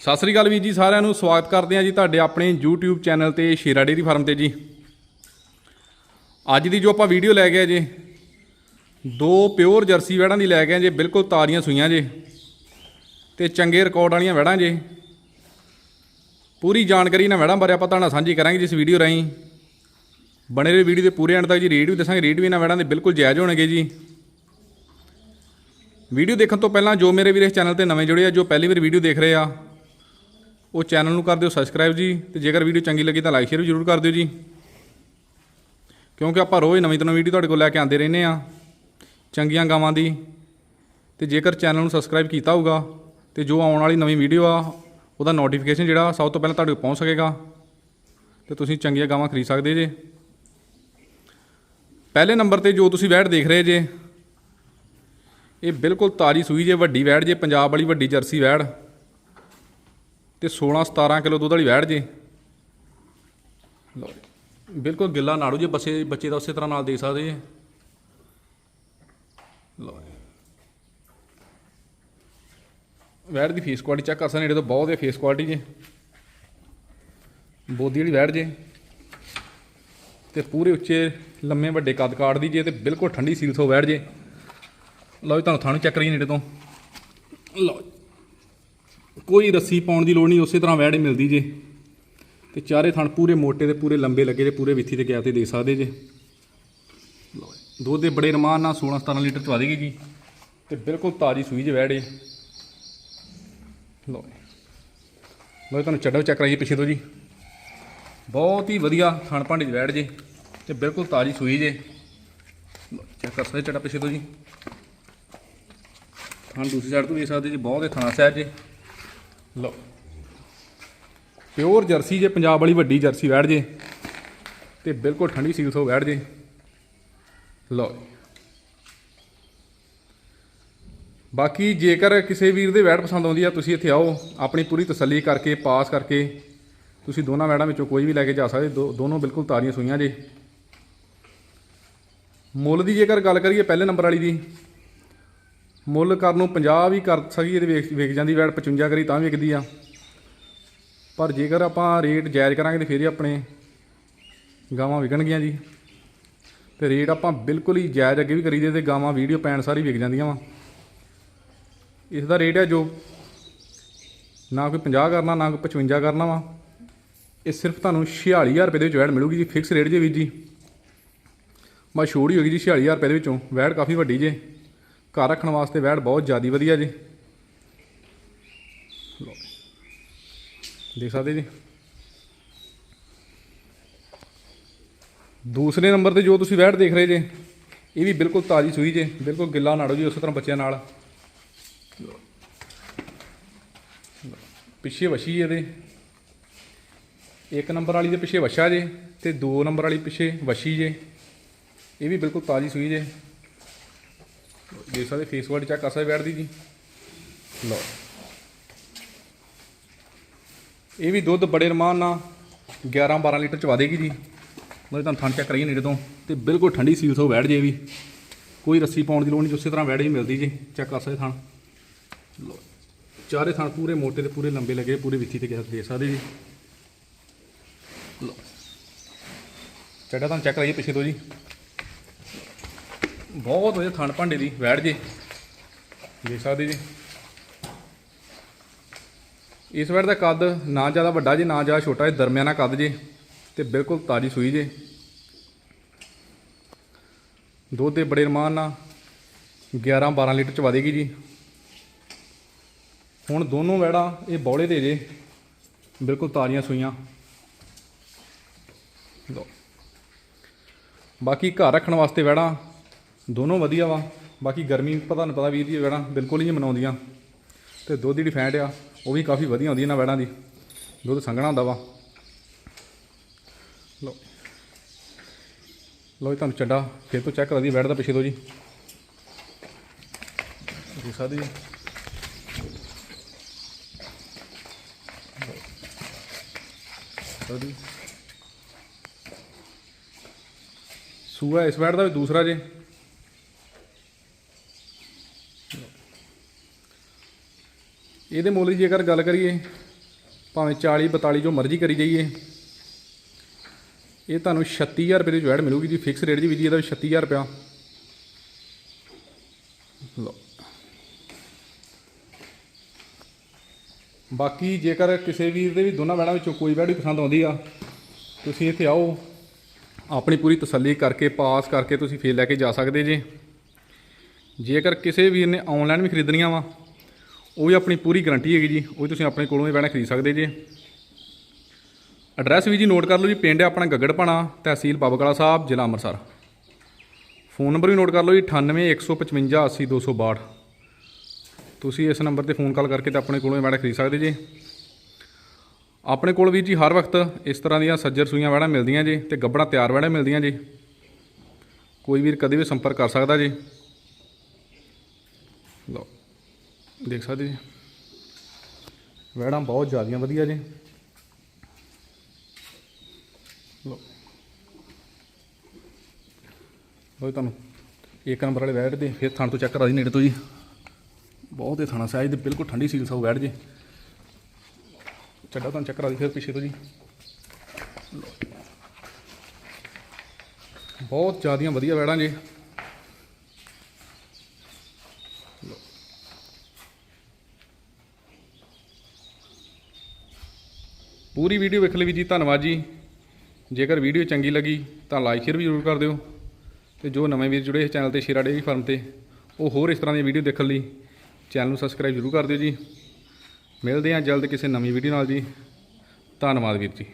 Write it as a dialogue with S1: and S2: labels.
S1: ਸਤਿ ਸ੍ਰੀ ਅਕਾਲ ਵੀਰ ਜੀ, ਸਾਰਿਆਂ ਨੂੰ ਸਵਾਗਤ ਕਰਦੇ ਹਾਂ ਜੀ ਤੁਹਾਡੇ ਆਪਣੇ YouTube ਚੈਨਲ ਤੇ ਸ਼ੇਰਾ ਡੇਰੀ ਫਾਰਮ ਤੇ ਜੀ। ਅੱਜ ਦੀ ਜੋ ਆਪਾਂ ਵੀਡੀਓ ਲੈ ਗਏ ਜੇ, ਦੋ ਪਿਓਰ ਜਰਸੀ ਵੈੜਾਂ ਦੀ ਲੈ ਗਏ ਜੇ, ਬਿਲਕੁਲ ਤਾਰੀਆਂ ਸੂਈਆਂ ਜੇ ਤੇ ਚੰਗੇ ਰਿਕਾਰਡ ਵਾਲੀਆਂ ਵੈੜਾਂ ਜੇ। ਪੂਰੀ ਜਾਣਕਾਰੀ ਇਹਨਾਂ ਵੈੜਾਂ ਬਾਰੇ ਆਪਾਂ ਤੁਹਾਡੇ ਸਾਂਝੀ ਕਰਾਂਗੇ ਜਿਸ ਵੀਡੀਓ ਰਾਹੀਂ। ਬਣੇ ਰਹੇ ਵੀਡੀਓ ਦੇ ਪੂਰੇ ਐਂਡ ਤੱਕ ਜੀ ਰੇਟ ਵੀ ਦੱਸਾਂਗੇ ਰੇਟ ਵੀ ਇਹਨਾਂ ਵੈੜਾਂ ਦੇ ਬਿਲਕੁਲ ਜਾਇਜ਼ ਹੋਣਗੇ ਜੀ। ਵੀਡੀਓ ਦੇਖਣ ਤੋਂ ਪਹਿਲਾਂ ਜੋ ਮੇਰੇ ਵੀਰ ਇਸ ਚੈਨਲ ਤੇ ਨਵੇਂ ਜੁੜੇ ਆ, ਜੋ ਪਹਿਲੀ ਵਾਰ ਵੀਡੀਓ ਦੇਖ ਰਹੇ ਆ ਉਹ ਚੈਨਲ ਨੂੰ ਕਰ ਦਿਓ ਸਬਸਕ੍ਰਾਈਬ ਜੀ, ਤੇ ਜੇਕਰ ਵੀਡੀਓ ਚੰਗੀ ਲੱਗੀ ਤਾਂ ਲਾਈਕ ਸ਼ੇਅਰ ਵੀ ਜ਼ਰੂਰ ਕਰ ਦਿਓ ਜੀ। ਕਿਉਂਕਿ ਆਪਾਂ ਰੋਜ਼ ਨਵੀਂ ਤੋਂ ਨਵੀਂ ਵੀਡੀਓ ਤੁਹਾਡੇ ਕੋਲ ਲੈ ਕੇ ਆਉਂਦੇ ਰਹਿੰਦੇ ਆ ਚੰਗੀਆਂ ਗਾਵਾਂ ਦੀ। ਤੇ ਜੇਕਰ ਚੈਨਲ ਨੂੰ ਸਬਸਕ੍ਰਾਈਬ ਕੀਤਾ ਹੋਊਗਾ, ਤੇ ਜੋ ਆਉਣ ਵਾਲੀ ਨਵੀਂ ਵੀਡੀਓ ਆ, ਉਹਦਾ ਨੋਟੀਫਿਕੇਸ਼ਨ ਜਿਹੜਾ ਸਭ ਤੋਂ ਪਹਿਲਾਂ ਤੁਹਾਡੇ ਕੋਲ ਪਹੁੰਚ ਸਕੇਗਾ। ਤੇ ਤੁਸੀਂ ਚੰਗੀਆਂ ਗਾਵਾਂ ਖਰੀਦ ਸਕਦੇ ਜੇ। ਪਹਿਲੇ ਨੰਬਰ ਤੇ ਜੋ ਤੁਸੀਂ ਵੈੜ ਦੇਖ ਰਹੇ ਜੇ, ਇਹ ਬਿਲਕੁਲ ਤਾਜੀ ਸੂਈ ਜੇ, ਵੱਡੀ ਵੈੜ ਜੇ, ਪੰਜਾਬ ਵਾਲੀ ਵੱਡੀ ਜਰਸੀ ਵੈੜ ਤੇ 16 17 ਕਿਲੋ ਦੁੱਧ ਵਾਲੀ ਵੈੜ ਜੇ। ਲਓ ਬਿਲਕੁਲ ਗਿੱਲਾ ਨਾੜੂ ਜੇ ਬੱਚੇ ਬੱਚੇ ਦਾ ਉਸੇ ਤਰ੍ਹਾਂ ਨਾਲ ਦੇ ਸਕਦੇ ਜੇ। ਲਓ ਜੀ। ਵੈੜ ਦੀ ਫੇਸ ਕੁਆਲਿਟੀ ਚੈੱਕ ਕਰ ਸਕਦੇ ਨੇੜੇ ਤੋਂ ਬਹੁਤ ਹੈ ਫੇਸ ਕੁਆਲਿਟੀ ਜੇ। ਬੋਦੀ ਵਾਲੀ ਵੈੜ ਜੇ। ਤੇ ਪੂਰੇ ਉੱਚੇ, ਲੰਮੇ ਵੱਡੇ ਕੱਦ ਕਾੜ ਦੀ ਜੇ ਤੇ ਬਿਲਕੁਲ ਠੰਡੀ ਸੀਲ ਤੋਂ ਵੈੜ ਜੇ। ਲਓ ਜੀ, ਤੁਹਾਨੂੰ ਥਾਣੂ ਚੈੱਕ ਕਰੀਏ ਨੇੜੇ ਤੋਂ। ਲਓ ਕੋਈ ਰੱਸੀ ਪਾਉਣ ਦੀ ਲੋੜ ਨਹੀਂ, ਉਸੇ ਤਰ੍ਹਾਂ ਵੈੜ ਮਿਲਦੀ ਜੇ। ਤੇ ਚਾਰੇ ਥਣ ਪੂਰੇ ਮੋਟੇ ਤੇ ਪੂਰੇ ਲੰਬੇ ਲੱਗੇ ਜੇ, ਪੂਰੇ ਵਿੱਥੀ ਤੇ ਗਿਆ ਤੇ ਦੇ ਸਕਦੇ ਜੇ। ਲਓ ਦੁੱਧ ਦੇ ਬੜੇ ਰਮਾਨ ਨਾਲ 16 17 ਲੀਟਰ ਚਵਾ ਦੇਗੀ ਜੀ ਤੇ ਬਿਲਕੁਲ ਤਾਜੀ ਸੂਈ ਜੇ ਵੈੜ ਏ ਲਓ ਲਓ ਤੁਹਾਨੂੰ ਚੱਡਾ ਚੈੱਕ ਕਰਾਈਏ ਪਿੱਛੇ ਤੋਂ ਜੀ। ਬਹੁਤ ਹੀ ਵਧੀਆ ਥਣ ਭਾਂਡੇ 'ਚ ਵੈੜ ਜੇ ਤੇ ਬਿਲਕੁਲ ਤਾਜੀ ਸੂਈ ਜੇ। ਚੈੱਕ ਕਰ ਸਕਦੇ ਚੱਡਾ ਪਿੱਛੇ ਤੋਂ ਜੀ। ਥਣ ਦੂਸਰੀ ਸਾਈਡ ਤੋਂ ਵੇਖ ਸਕਦੇ ਜੀ, ਬਹੁਤ ਹੀ ਥਣਾ ਸਹਿਜ ਜੇ। ਲਓ। ਪਿਓਰ ਜਰਸੀ ਜੇ, ਪੰਜਾਬ ਵਾਲੀ ਵੱਡੀ ਜਰਸੀ, ਬੈਠ ਜੇ। ਤੇ ਬਿਲਕੁਲ ਠੰਡੀ ਸੀਲ ਤੋਂ ਬੈਠ ਜੇ। ਲਓ ਬਾਕੀ ਜੇਕਰ ਕਿਸੇ ਵੀਰ ਦੇ ਵੈੜ ਪਸੰਦ ਆਉਂਦੀ ਆ, ਤੁਸੀਂ ਇੱਥੇ ਆਓ। ਆਪਣੀ ਪੂਰੀ ਤਸੱਲੀ ਕਰਕੇ, ਪਾਸ ਕਰਕੇ, ਤੁਸੀਂ ਦੋਨਾਂ ਵੈੜਾਂ ਵਿੱਚੋਂ ਕੋਈ ਵੀ ਲੈ ਕੇ ਜਾ ਸਕਦੇ। ਦੋ ਦੋਨੋਂ ਬਿਲਕੁਲ ਤਾਰੀਆਂ ਸੂਈਆਂ ਜੇ। ਮੁੱਲ ਦੀ ਜੇਕਰ ਗੱਲ ਕਰੀਏ, ਪਹਿਲੇ ਨੰਬਰ ਵਾਲੀ ਦੀ ਮੁੱਲ ਕਰਨ ਨੂੰ 50 ਵੀ ਕਰ ਸਕੀਏ ਤੇ ਵੇਖ ਵੇਖ ਜਾਂਦੀ ਵੈਟ 55 ਕਰੀ ਤਾਂ ਵੀ ਵਿਕਦੀ ਆ। ਪਰ ਜੇਕਰ ਆਪਾਂ ਰੇਟ ਜਾਇਜ਼ ਕਰਾਂਗੇ ਤੇ ਫਿਰ ਹੀ ਆਪਣੇ ਗਾਵਾਂ ਵਿਕਣਗੀਆਂ ਜੀ। ਤੇ ਰੇਟ ਆਪਾਂ ਬਿਲਕੁਲ ਹੀ ਜਾਇਜ਼ ਅੱਗੇ ਵੀ ਕਰੀਦੇ ਤੇ ਗਾਵਾਂ ਵੀਡੀਓ ਪੈਣ ਸਾਰੀ ਵਿਕ ਜਾਂਦੀਆਂ ਵਾ। ਇਸ ਦਾ ਰੇਟ ਹੈ ਜੋ ਨਾ ਕੋਈ 50 ਕਰਨਾ, ਨਾ ਕੋਈ 55 ਕਰਨਾ ਵਾ। ਇਹ ਸਿਰਫ ਤੁਹਾਨੂੰ 46000 ਰੁਪਏ ਦੇ ਵਿੱਚ ਵੈੜ ਮਿਲੂਗੀ ਜੀ ਫਿਕਸ ਰੇਟ ਜੇ ਵੀਰ ਜੀ। ਬਸ ਛੋੜ ਹੀ ਹੋਗੀ ਜੀ 46000 ਰੁਪਏ ਦੇ ਵਿੱਚੋਂ। ਵੈਟ ਕਾਫੀ ਵੱਡੀ ਜੇ। ਘਰ ਰੱਖਣ ਵਾਸਤੇ ਵੈੜ ਬਹੁਤ ਜ਼ਿਆਦਾ ਵਧੀਆ ਜੀ। ਦੇਖ ਸਕਦੇ ਜੀ। ਦੂਸਰੇ ਨੰਬਰ ਤੇ ਜੋ ਤੁਸੀਂ ਵੈੜ ਦੇਖ ਰਹੇ ਜੇ, ਇਹ ਵੀ ਬਿਲਕੁਲ ਤਾਜ਼ੀ ਸੂਈ ਜੇ, ਬਿਲਕੁਲ ਗਿੱਲਾ ਨਾੜੋ ਜੀ, ਉਸੇ ਤਰ੍ਹਾਂ ਬੱਚਿਆਂ ਨਾਲ। ਪਿੱਛੇ ਵਛੀ ਇਹਦੇ। ਇੱਕ ਨੰਬਰ ਵਾਲੀ ਦੇ ਪਿੱਛੇ ਵਛਾ ਜੇ ਤੇ ਦੋ ਨੰਬਰ ਵਾਲੀ ਪਿੱਛੇ ਵਛੀ ਜੇ। ਇਹ ਵੀ ਬਿਲਕੁਲ ਤਾਜ਼ੀ ਸੂਈ ਜੇ। ਦੇਖ ਸਕਦੇ ਫੇਸ ਵਾਲੀ ਚੈੱਕ ਕਰ ਸਕਦੇ ਬੈਠਦੀ ਜੀ। ਲਓ। ਇਹ ਵੀ ਦੁੱਧ ਬੜੇ ਰਮਾਨ ਨਾਲ 11 12 ਲੀਟਰ ਚਵਾ ਦੇਗੀ ਜੀ। ਮੈਂ ਤੁਹਾਨੂੰ ਥਣ ਚੈੱਕ ਕਰਾਈਏ ਨੇੜੇ ਤੋਂ ਤੇ ਬਿਲਕੁਲ ਠੰਡੀ ਸੀਲ ਤੋਂ ਬੈਠ ਜੇ ਵੀ। ਕੋਈ ਰੱਸੀ ਪਾਉਣ ਦੀ ਲੋੜ ਨਹੀਂ, ਉਸੇ ਤਰ੍ਹਾਂ ਬੈਠ ਹੀ ਮਿਲਦੀ ਜੀ। ਚੈੱਕ ਕਰ ਸਕਦੇ ਥਣ। ਲਓ। ਚਾਰੇ ਥਣ ਪੂਰੇ ਮੋਟੇ ਤੇ ਪੂਰੇ ਲੰਬੇ ਲੱਗੇ, ਪੂਰੇ ਵਿੱਥੀ ਤੇ ਗਿਆ ਦੇ ਸਕਦੇ ਜੀ। ਲਓ। ਚੱਡਾ ਤੁਹਾਨੂੰ ਚੈੱਕ ਕਰਾਈਏ ਪਿੱਛੇ ਤੋਂ ਜੀ। ਬਹੁਤ ਵਧੀਆ ਥਣ ਭਾਂਡੇ ਦੀ ਵੈੜ ਜੇ। ਦੇਖ ਸਕਦੇ ਜੀ। ਇਸ ਵੈੜ ਦਾ ਕੱਦ ਨਾ ਜ਼ਿਆਦਾ ਵੱਡਾ ਜੇ, ਨਾ ਜ਼ਿਆਦਾ ਛੋਟਾ ਜੇ, ਦਰਮਿਆਨਾ ਕੱਦ ਜੇ ਤੇ ਬਿਲਕੁਲ ਤਾਜੀ ਸੂਈ ਜੇ। ਦੁੱਧ ਦੇ ਬੜੇ ਰਮਾਨ ਨਾਲ 11 12 ਲੀਟਰ 'ਚ ਵਧੇਗੀ ਜੀ। ਹੁਣ ਦੋਨੋਂ ਵੈੜਾਂ ਇਹ ਬੌਲੇ ਦੇ ਜੇ, ਬਿਲਕੁਲ ਤਾਜ਼ੀਆਂ ਸੂਈਆਂ। ਲਓ। ਬਾਕੀ ਘਰ ਰੱਖਣ ਵਾਸਤੇ ਵੈੜਾਂ ਦੋਨੋਂ ਵਧੀਆ ਵਾ। ਬਾਕੀ ਗਰਮੀ ਪਤਾ ਨਹੀਂ ਪਤਾ ਵੀਰ ਜੀ ਵੈੜਾਂ ਬਿਲਕੁਲ ਹੀ ਨਹੀਂ ਮਨਾਉਂਦੀਆਂ। ਤੇ ਦੁੱਧ ਦੀ ਜਿਹੜੀ ਫੈਂਟ ਆ, ਉਹ ਵੀ ਕਾਫੀ ਵਧੀਆ ਹੁੰਦੀ ਇਹਨਾਂ ਵੈੜਾਂ ਦੀ। ਦੁੱਧ ਸੰਘਣਾ ਹੁੰਦਾ ਵਾ। ਲਓ। ਲਓ ਜੀ, ਤੁਹਾਨੂੰ ਚੱਡਾ ਫਿਰ ਤੋਂ ਚੈੱਕ ਕਰਦੀ ਵੈੜ ਦਾ ਪਿੱਛੇ ਤੋਂ ਜੀ। ਦੇਖ ਸਕਦੇ ਸੂਆ ਇਸ ਵੈੜ ਦਾ ਵੀ ਦੂਸਰਾ ਜੇ। ਇਹਦੇ ਮੁੱਲ ਦੀ ਜੇਕਰ ਗੱਲ ਕਰੀਏ, ਭਾਵੇਂ 40 42 ਜੋ ਮਰਜ਼ੀ ਕਰੀ ਜਾਈਏ, ਇਹ ਤੁਹਾਨੂੰ 36000 ਰੁਪਏ ਦੀ ਜਵੈੜ ਮਿਲੂਗੀ ਜੀ ਫਿਕਸ ਰੇਟ ਦੀ ਵੀ ਜੀ, ਇਹਦਾ 36000 ਰੁਪਇਆ। ਲਓ। ਬਾਕੀ ਜੇਕਰ ਕਿਸੇ ਵੀਰ ਦੇ ਵੀ ਦੋਨਾਂ ਵੈੜਾਂ ਵਿੱਚੋਂ ਕੋਈ ਵੈੜ ਵੀ ਪਸੰਦ ਆਉਂਦੀ ਆ, ਤੁਸੀਂ ਇੱਥੇ ਆਓ, ਆਪਣੀ ਪੂਰੀ ਤਸੱਲੀ ਕਰਕੇ, ਪਾਸ ਕਰਕੇ ਤੁਸੀਂ ਫੇਰ ਲੈ ਕੇ ਜਾ ਸਕਦੇ ਜੇ। ਜੇਕਰ ਕਿਸੇ ਵੀਰ ਨੇ ਆਨਲਾਈਨ ਵੀ ਖਰੀਦਣੀਆਂ ਵਾ ਉਹ ਵੀ ਆਪਣੀ ਪੂਰੀ ਗਾਰੰਟੀ ਹੈਗੀ ਜੀ, ਉਹ ਵੀ ਤੁਸੀਂ ਆਪਣੇ ਕੋਲੋਂ ਹੀ ਬਹਿਣਾ ਖਰੀਦ ਸਕਦੇ ਜੇ। ਐਡਰੈਸ ਵੀ ਜੀ ਨੋਟ ਕਰ ਲਓ ਜੀ, ਪਿੰਡ ਹੈ ਆਪਣਾ ਗੱਗੜਪਾਣਾ, ਤਹਿਸੀਲ ਬਾਬੂਗੜਾ ਸਾਹਿਬ, ਜ਼ਿਲ੍ਹਾ ਅੰਮ੍ਰਿਤਸਰ। ਫੋਨ ਨੰਬਰ ਵੀ ਨੋਟ ਕਰ ਲਓ ਜੀ 9815580262 ਤੁਸੀਂ ਇਸ ਨੰਬਰ ਤੇ ਫੋਨ ਕਾਲ ਕਰਕੇ ਤਾਂ ਆਪਣੇ ਕੋਲੋਂ ਇਹ ਵੈੜਾ ਖਰੀਦ ਸਕਦੇ ਜੀ। ਆਪਣੇ ਕੋਲ ਵੀ ਜੀ ਹਰ ਵਕਤ ਇਸ ਤਰ੍ਹਾਂ ਦੀਆਂ ਸੱਜਰ ਸੂਈਆਂ ਵੈੜਾਂ ਮਿਲਦੀਆਂ ਜੀ ਤੇ ਗੱਬੜਾਂ ਤਿਆਰ ਵੈੜਾਂ ਮਿਲਦੀਆਂ ਜੀ। ਕੋਈ ਵੀਰ ਕਦੇ ਵੀ ਸੰਪਰਕ ਕਰ ਸਕਦਾ ਜੀ। ਲਓ। ਦੇਖ ਸਕਦੇ ਜੀ। ਵੈੜਾਂ ਬਹੁਤ ਜ਼ਿਆਦੀਆਂ, ਵਧੀਆ ਜੀ। ਲਓ। ਲਓ ਤੁਹਾਨੂੰ, ਇੱਕ ਨੰਬਰ ਵਾਲੇ ਵੈੜ ਦੇ, ਫਿਰ ਥਣ ਤੋਂ ਚੈੱਕ ਕਰਾ ਦੀ ਨੇੜੇ ਤੋਂ ਜੀ। ਬਹੁਤ ਹੀ ਥਾਣਾ ਸਾਈਜ਼ ਦੇ ਬਿਲਕੁਲ ਠੰਡੀ ਸੀਲ ਸੋ ਵੈੜ ਜੀ। ਛੱਡਾ ਤੁਹਾਨੂੰ ਚੈੱਕ ਕਰਾ ਦੀ ਫਿਰ ਪਿੱਛੇ ਤੋਂ ਜੀ। ਬਹੁਤ ਜ਼ਿਆਦੀਆਂ, ਵਧੀਆ ਵੈੜਾਂ ਜੀ। ਪੂਰੀ ਵੀਡੀਓ ਵੇਖ ਲਈ ਵੀ ਜੀ, ਧੰਨਵਾਦ ਜੀ। ਜੇਕਰ ਵੀਡੀਓ ਚੰਗੀ ਲੱਗੀ ਤਾਂ ਲਾਈਕ ਸ਼ੇਅਰ ਵੀ ਜ਼ਰੂਰ ਕਰ ਦਿਓ। ਤੇ ਜੋ ਨਵੇਂ ਵੀਰ ਜੁੜੇ ਇਸ ਚੈਨਲ ਤੇ ਸ਼ੇਰਾ ਡੇਰੀ ਫਾਰਮ ਤੇ, ਉਹ ਹੋਰ ਇਸ ਤਰ੍ਹਾਂ ਦੀਆਂ ਵੀਡੀਓ ਦੇਖਣ ਲਈ ਚੈਨਲ ਨੂੰ ਸਬਸਕ੍ਰਾਈਬ ਜ਼ਰੂਰ ਕਰ ਦਿਓ ਜੀ। ਮਿਲਦੇ ਹਾਂ ਜਲਦ ਕਿਸੇ ਨਵੀਂ ਵੀਡੀਓ ਨਾਲ ਜੀ। ਧੰਨਵਾਦ ਵੀਰ ਜੀ।